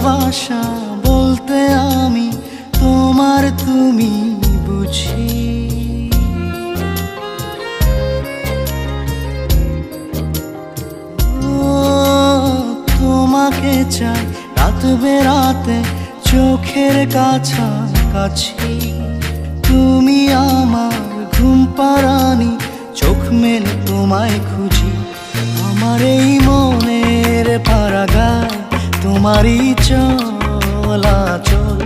ভাষা বলতে আমি তোমার তুমি বুঝি। তোমাকে চাই রাত বেরাতে চোখের কাছাকাছি। তুমি আমার ঘুম পারানি চোখ মেলে তোমায় খুঁজি। আমার এই তোমারই চলা চলাচল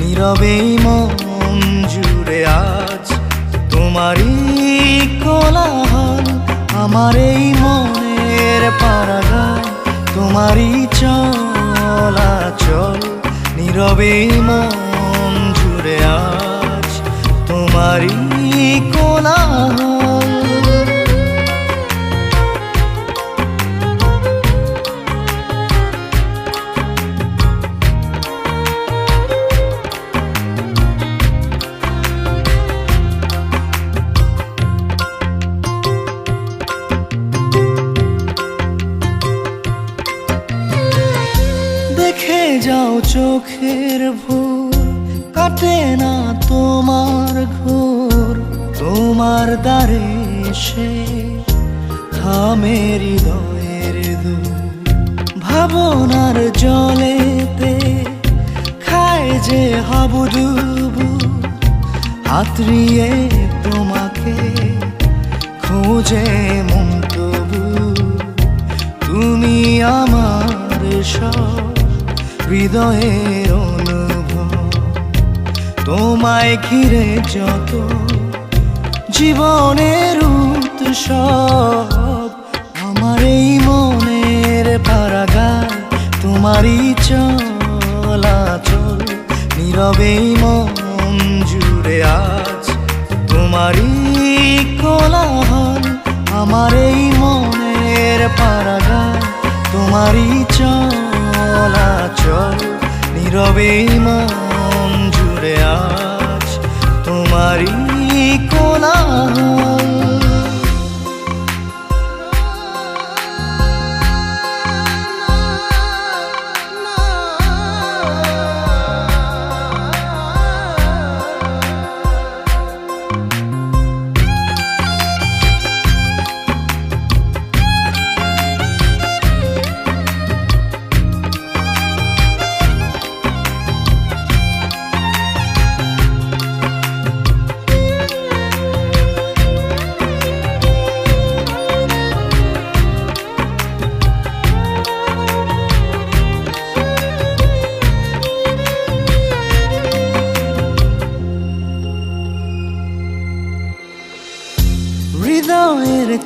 নীরবেই মন জুড়ে আজ তোমারই কোলাহল, আমার এই মনের পারাগায় তোমারই চলাচল নীরবেই মন জুড়ে আজ তোমারই কোলাহল। যাও চোখের ভোর, কাটে না তোমার ঘোর। তোমার দ্বারে সে থামে হৃদয়ের দু ভাবনার জলেতে খায় যে হাবুডুবু। হাতড়িয়ে তোমাকে খোঁজে মন্তবু তুমি আমার সব হৃদয়ের অনুভব, তোমায় ঘিরে যত জীবনের উৎসব, আমার এই মনের পারাগায় তোমারই চলাচল নীরবেই মন জুড়ে আজ তোমারই কোলাহল, আমার এই মনের পারাগায় তোমারই চলাচল। নীরবেই মন জুড়ে আজ তোমারই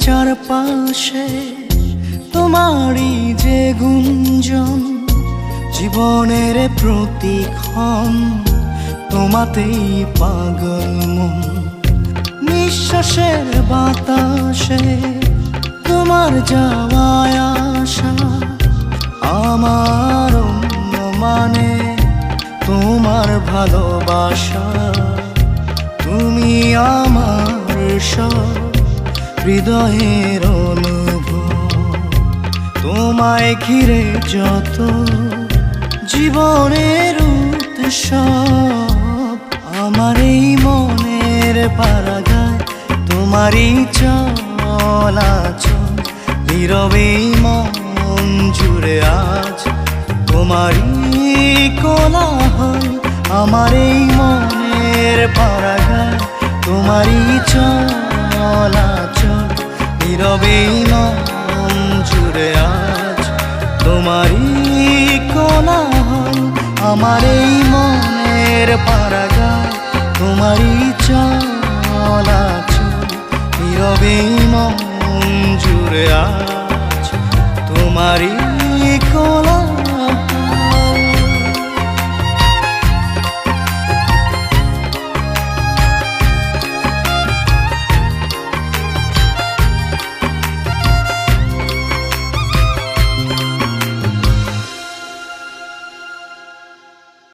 চারপাশে, তোমারই যে গুঞ্জন, জীবনের প্রতিক্ষণ, তোমাতেই পাগল মন। নিঃশ্বাসের বাতাসে তোমার যাওয়ায় আসা, আমার মানে তোমার ভালোবাসা, তুমি আমার সব। হৃদয়ের তোমায় ঘিরে যত জীবনের উৎসব, আমার এই মনের পারাগায় তোমারই চলাচল নীরবেই মন জুড়ে আজ, তোমারই কোলাহল, আমার এই মনের পারাগায় তোমারই চলাচল মন জুড়ে আজ তোমারই কোলাহল। আমার এই মনের পারাগায় তোমারই চলাচল নীরবেই মন জুড়ে আজ তোমারই